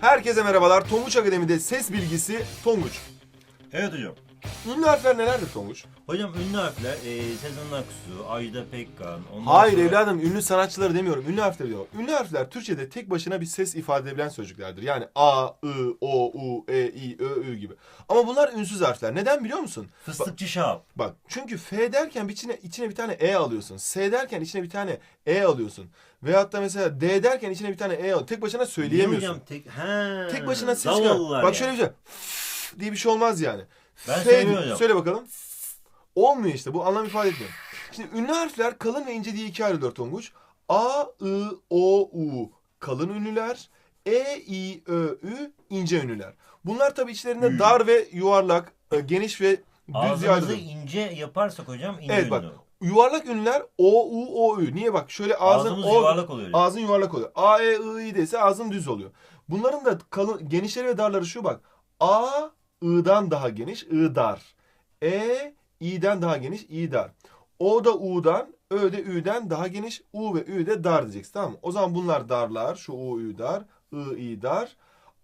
Herkese merhabalar. Tonguç Akademi'de ses bilgisi Tonguç. Evet hocam. Ünlü harfler nelerdir Tonguç? Hocam ünlü harfler e, Sezen Aksu, Ajda Pekkan. ondan Hayır sonra- evladım ünlü sanatçıları demiyorum. Ünlü harfleri diyorum. Ünlü harfler Türkçe'de tek başına bir ses ifade edebilen sözcüklerdir. Yani A, I, O, U, E, I, Ö, Ü gibi. Ama bunlar ünsüz harfler. Neden biliyor musun? Fıstıkçı Şahap. Bak çünkü F derken içine, içine bir tane E alıyorsun. S derken içine bir tane E alıyorsun. Veyahut da mesela D derken içine bir tane E alıyorsun. Tek başına söyleyemiyorsun. hocam tek... He. Tek başına ses Bak ya. şöyle bir şey. diye bir şey olmaz yani. Ben F söylüyorum hocam. Söyle bakalım. Olmuyor işte. Bu anlam ifade etmiyor. Şimdi ünlü harfler kalın ve ince diye ikiye ayrılıyor Tonguç. A, I, O, U kalın ünlüler. E, I, Ö, Ü ince ünlüler. Bunlar tabii içlerinde Ü. dar ve yuvarlak, e, geniş ve düz ayrılıyor. ince yaparsak hocam ince Evet, bak. ünlü. Yuvarlak ünlüler O, U, O, Ü. Niye bak şöyle ağzın Ağzımız O, yuvarlak oluyor. Ağzın yuvarlak oluyor. A, E, I, I dese ağzın düz oluyor. Bunların da kalın, genişleri ve darları şu bak. A, I'dan daha geniş, I dar. E, İ'den daha geniş, İ dar. O da U'dan, Ö de Ü'den daha geniş, U ve Ü de dar diyeceksin tamam mı? O zaman bunlar darlar. Şu U, Ü dar, I, İ dar.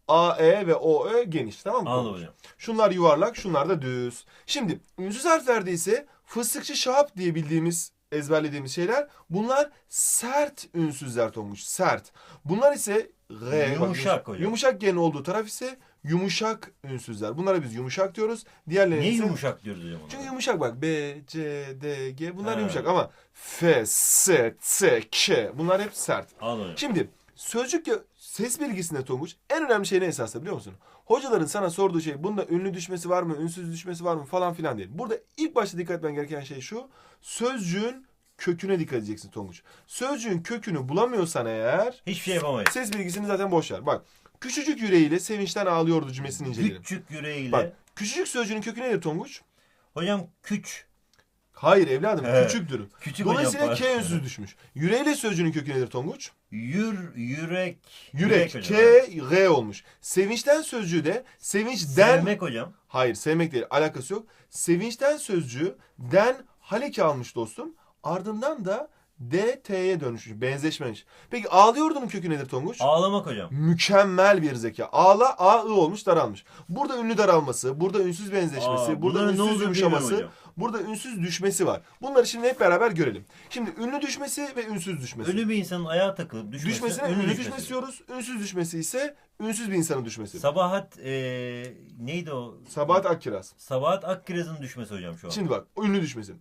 A, E ve O, Ö geniş tamam mı? Anladım hocam. Şunlar yuvarlak, şunlar da düz. Şimdi ünsüz harflerde ise fıstıkçı şahap diye bildiğimiz, ezberlediğimiz şeyler bunlar sert ünsüzler Tonguç. Sert. Bunlar ise G, bak, Yumuşak hocam. Yumuşak genin olduğu taraf ise yumuşak ünsüzler. Bunlara biz yumuşak diyoruz. Diğerlerine Niye ise... yumuşak diyoruz hocam? Çünkü yumuşak bak. B, C, D, G bunlar Ha. yumuşak ama F, S, T, K bunlar hep sert. Anladım. Şimdi sözcük ya ses bilgisinde Tonguç en önemli şey ne esasında biliyor musun? Hocaların sana sorduğu şey bunda ünlü düşmesi var mı, ünsüz düşmesi var mı falan filan değil. Burada ilk başta dikkat etmen gereken şey şu. Sözcüğün köküne dikkat edeceksin Tonguç. Sözcüğün kökünü bulamıyorsan eğer Hiçbir şey yapamayız. ses bilgisini zaten boş ver. Bak küçücük yüreğiyle sevinçten ağlıyordu cümlesini inceleyelim. Küçük yüreğiyle. Bak küçücük sözcüğünün kökü nedir Tonguç? Hocam küç. Hayır evladım Evet. küçüktür. Küçük Dolayısıyla hocam. K ünsüz düşmüş. Yüreğiyle sözcüğünün kökü nedir Tonguç? Yür, yürek. Yürek. K, G olmuş. Sevinçten sözcüğü de sevinçten... Sevmek hocam. Hayır sevmek değil alakası yok. Sevinçten sözcüğü den haleki almış dostum. Ardından da D, T'ye dönüşmüş. Benzeşmemiş. Peki ağlıyordunun kökü nedir Tonguç? Ağlamak hocam. Mükemmel bir zeka. Ağla, A, I olmuş, daralmış. Burada ünlü daralması, burada ünsüz benzeşmesi, Aa, burada bunların ne ünsüz olduğunu yumuşaması, burada ünsüz düşmesi var. Bunları şimdi hep beraber görelim. Şimdi ünlü düşmesi ve ünsüz düşmesi. Ölü bir insanın ayağa takılıp düşmesi. Düşmesine ünlü düşmesi diyoruz. Ünsüz düşmesi ise ünsüz bir insanın düşmesi. Sabahat eee neydi o? Sabahat Akkiraz. Sabahat Akkiraz'ın düşmesi hocam şu an. Şimdi bak ünlü düşmesi.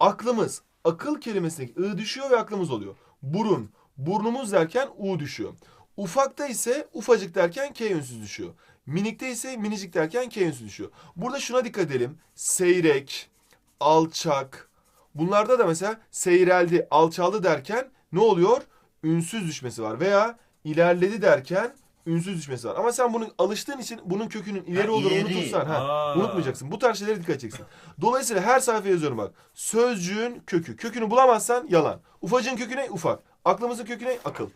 Aklımız, akıl kelimesindeki ı düşüyor ve aklımız oluyor. Burun, burnumuz derken u düşüyor. Ufakta ise ufacık derken k ünsüz düşüyor. Minikte ise minicik derken k ünsüz düşüyor. Burada şuna dikkat edelim. Seyrek, alçak. Bunlarda da mesela seyreldi, alçaldı derken ne oluyor? Ünsüz düşmesi var. Veya ilerledi derken ünsüz düşmesi var. Ama sen bunun alıştığın için bunun kökünün ileri Ha, olduğunu ileri. unutursan ha, Aa. unutmayacaksın. Bu tarz şeylere dikkat edeceksin. Dolayısıyla her sayfaya yazıyorum bak. Sözcüğün kökü. Kökünü bulamazsan yalan. Ufacığın kökü ne? Ufak. Aklımızın kökü ne? Akıl.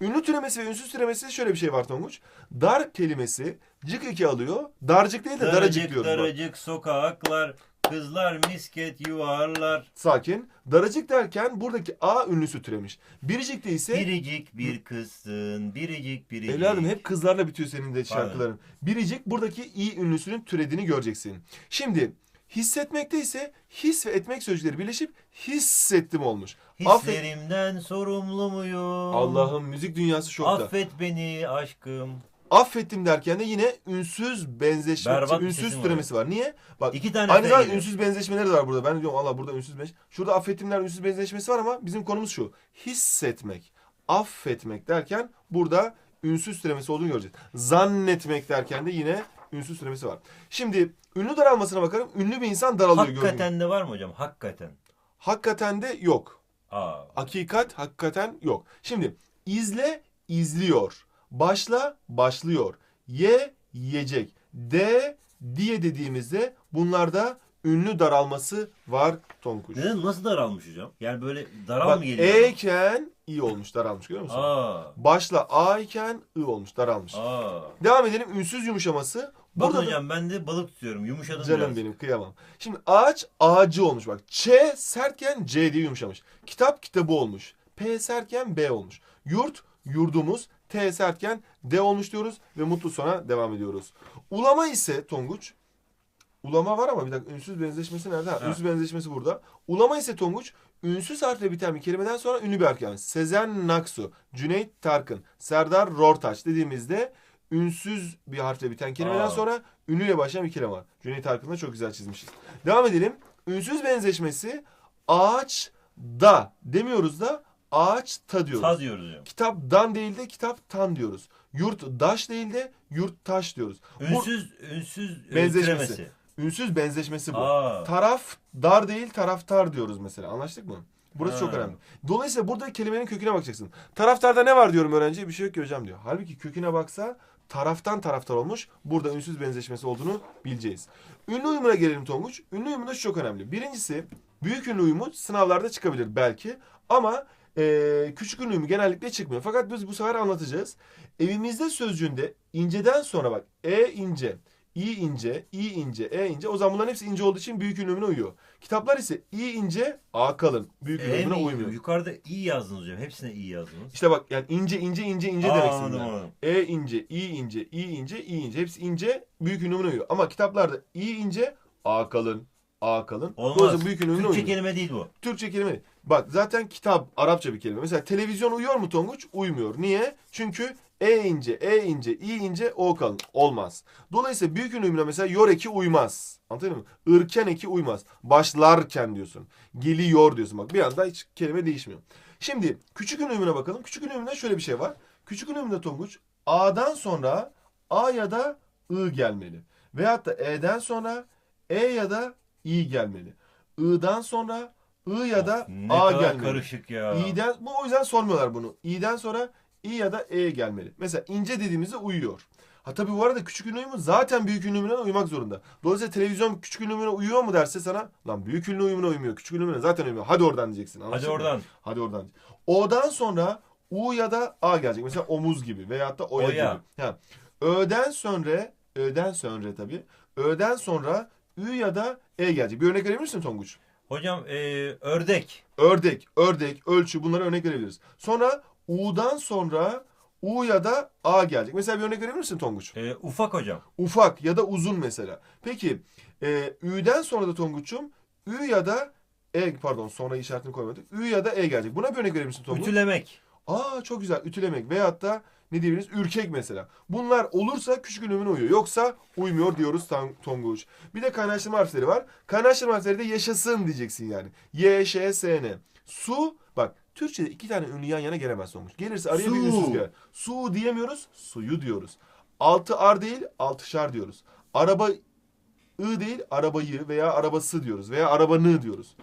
Ünlü türemesi ve ünsüz türemesi şöyle bir şey var Tonguç. Dar kelimesi cık iki alıyor. Darcık değil de daracık, daracık diyoruz. bak. daracık sokaklar, kızlar misket yuvarlar. Sakin. Daracık derken buradaki A ünlüsü türemiş. Biricikte ise Biricik bir kızsın, biricik biricik. Evladım hep kızlarla bitiyor senin de şarkıların. Biricik buradaki i ünlüsünün türediğini göreceksin. Şimdi hissetmekte ise his ve etmek sözcükleri birleşip hissettim olmuş. Affet. Hislerimden sorumlu muyum? Allah'ım müzik dünyası şokta. Affet beni aşkım. Affettim derken de yine ünsüz benzeşme, Berbat bir ünsüz var türemesi var. Niye? Bak İki tane aynı F zamanda geliyor. ünsüz benzeşmeleri de var burada. Ben diyorum Allah burada ünsüz benzeş. Şurada affettimler ünsüz benzeşmesi var ama bizim konumuz şu. Hissetmek, affetmek derken burada ünsüz türemesi olduğunu göreceğiz. Zannetmek derken de yine ünsüz türemesi var. Şimdi ünlü daralmasına bakalım. Ünlü bir insan daralıyor gördüğün gibi. Hakikaten de var mı hocam? Hakikaten. Hakikaten de yok. Aa. Hakikat hakikaten yok. Şimdi izle izliyor. Başla başlıyor. Ye yiyecek. De diye dediğimizde bunlarda ünlü daralması var Tonkuş. Neden nasıl daralmış hocam? Yani böyle daral Bak mı geliyor? E iken i olmuş daralmış görüyor musun? Aa. Başla a iken i olmuş daralmış. Aa. Devam edelim ünsüz yumuşaması. Bak Burada da- hocam ben de balık tutuyorum. Yumuşadım Canım biraz. benim kıyamam. Şimdi ağaç ağacı olmuş bak. Ç sertken C diye yumuşamış. Kitap kitabı olmuş. P sertken B olmuş. Yurt yurdumuz. T sertken D olmuş diyoruz ve mutlu sona devam ediyoruz. Ulama ise Tonguç Ulama var ama bir dakika ünsüz benzeşmesi nerede? Ha, ünsüz benzeşmesi burada. Ulama ise Tonguç ünsüz harfle biten bir kelimeden sonra ünlü bir gelmiş. Sezen Naksu, Cüneyt Tarkın, Serdar Rortaç dediğimizde ünsüz bir harfle biten kelimeden Aa. sonra ünlüyle başlayan bir kelime var. Cüneyt Tarkın'ı çok güzel çizmişiz. Devam edelim. Ünsüz benzeşmesi ağaç da demiyoruz da ağaçta diyoruz. Ta diyoruz hocam. Kitaptan değil de kitaptan diyoruz. Yurt daş değil de yurt taş diyoruz. Bu Ünsüz, ünsüz e, Benzeşmesi. ünsüz benzeşmesi bu. Aa. Taraf dar değil taraftar diyoruz mesela. Anlaştık mı? Burası Ha. çok önemli. Dolayısıyla burada kelimenin köküne bakacaksın. Taraftarda ne var diyorum öğrenci? Bir şey yok ki hocam diyor. Halbuki köküne baksa taraftan taraftar olmuş. Burada ünsüz benzeşmesi olduğunu bileceğiz. Ünlü uyumuna gelelim Tonguç. Ünlü uyumunda şu çok önemli. Birincisi büyük ünlü uyumu sınavlarda çıkabilir belki. Ama eee, küçük ünlü uyumu genellikle çıkmıyor. Fakat biz bu sefer anlatacağız. Evimizde sözcüğünde inceden sonra bak e ince, i ince, i ince, e ince. O zaman bunların hepsi ince olduğu için büyük ünlü uyumuna uyuyor. Kitaplar ise i ince, a kalın. Büyük E, mi? uymuyor. Yukarıda iyi yazdınız hocam. Hepsine iyi yazdınız. İşte bak yani ince ince ince ince Aa, demek anladım. E ince, i ince, i ince, i ince. Hepsi ince, büyük ünlümüne uyuyor. Ama kitaplarda i ince, a kalın, a kalın. Olmaz. Büyük ünlümüne Türkçe uyuyor. kelime değil bu. Türkçe kelime değil. Bak zaten kitap Arapça bir kelime. Mesela televizyon uyuyor mu Tonguç? Uymuyor. Niye? Çünkü e ince, e ince, i ince, o kalın. Olmaz. Dolayısıyla büyük ünlümüne mesela yor eki uymaz. Anladın mı? Irken eki uymaz. Başlarken diyorsun. Geliyor diyorsun. Bak bir anda hiç kelime değişmiyor. Şimdi küçük ünlümüne bakalım. Küçük ünlümünde şöyle bir şey var. Küçük ünlümünde Tonguç A'dan sonra A ya da I gelmeli. Veyahut da E'den sonra E ya da I gelmeli. I'dan sonra I ya da ne A kadar gelmeli. karışık ya. İ'den bu o yüzden sormuyorlar bunu. İ'den sonra İ ya da E gelmeli. Mesela ince dediğimizde uyuyor. Ha tabii bu arada küçük ünlü zaten büyük ünlü uyumuna uymak zorunda. Dolayısıyla televizyon küçük ünlü uyuyor mu derse sana lan büyük ünlü uyumuna uymuyor. Küçük ünlü zaten uymuyor. Hadi oradan diyeceksin. Hadi oradan. Hadi oradan. O'dan sonra U ya da A gelecek. Mesela omuz gibi veyahut da oya, Oya. gibi. Ha. Ö'den sonra Ö'den sonra tabii. Ö'den sonra Ü ya da E gelecek. Bir örnek verebilir misin Tonguç? Hocam e, ördek. Ördek, ördek, ölçü bunlara örnek verebiliriz. Sonra U'dan sonra U ya da A gelecek. Mesela bir örnek verebilir misin Tonguç? E, ufak hocam. Ufak ya da uzun mesela. Peki e, Ü'den sonra da Tonguç'um Ü ya da E pardon sonra işaretini koymadık. Ü ya da E gelecek. Buna bir örnek verebilir misin Tonguç? Ütülemek. Aa çok güzel. Ütülemek veyahut da ne diyebiliriz? Ürkek mesela. Bunlar olursa küçük ünlümüne uyuyor. Yoksa uymuyor diyoruz Tonguç. Bir de kaynaştırma harfleri var. Kaynaştırma harfleri de yaşasın diyeceksin yani. Y, Ş, S, N. Su bak Türkçe'de iki tane ünlü yan yana gelemez Tonguç. Gelirse araya bir Su. ünsüz gelir. Su diyemiyoruz. Suyu diyoruz. Altı ar değil altışar diyoruz. Araba ı değil arabayı veya arabası diyoruz. Veya arabanı diyoruz.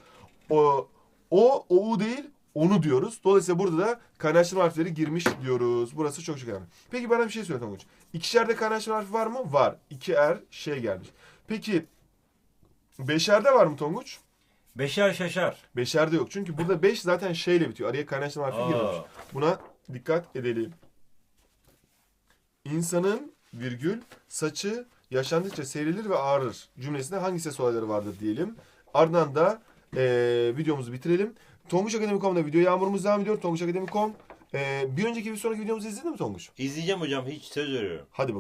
O, o, o değil onu diyoruz. Dolayısıyla burada da kaynaştırma harfleri girmiş diyoruz. Burası çok çok önemli. Peki bana bir şey söyle Tonguç. İkişerde kaynaştırma harfi var mı? Var. İki er şey gelmiş. Peki beşerde var mı Tonguç? Beşer şaşar. Beşerde yok. Çünkü burada beş zaten şeyle bitiyor. Araya kaynaştırma harfi Aa. girmemiş. Buna dikkat edelim. İnsanın virgül saçı yaşandıkça serilir ve ağrır cümlesinde hangi ses olayları vardır diyelim. Ardından da eee, videomuzu bitirelim. Tonguç Akademi.com'da video yağmurumuz devam ediyor. Tonguç Akademi.com. Eee, bir önceki bir sonraki videomuzu izledin mi Tonguç? İzleyeceğim hocam. Hiç söz veriyorum. Hadi bakalım.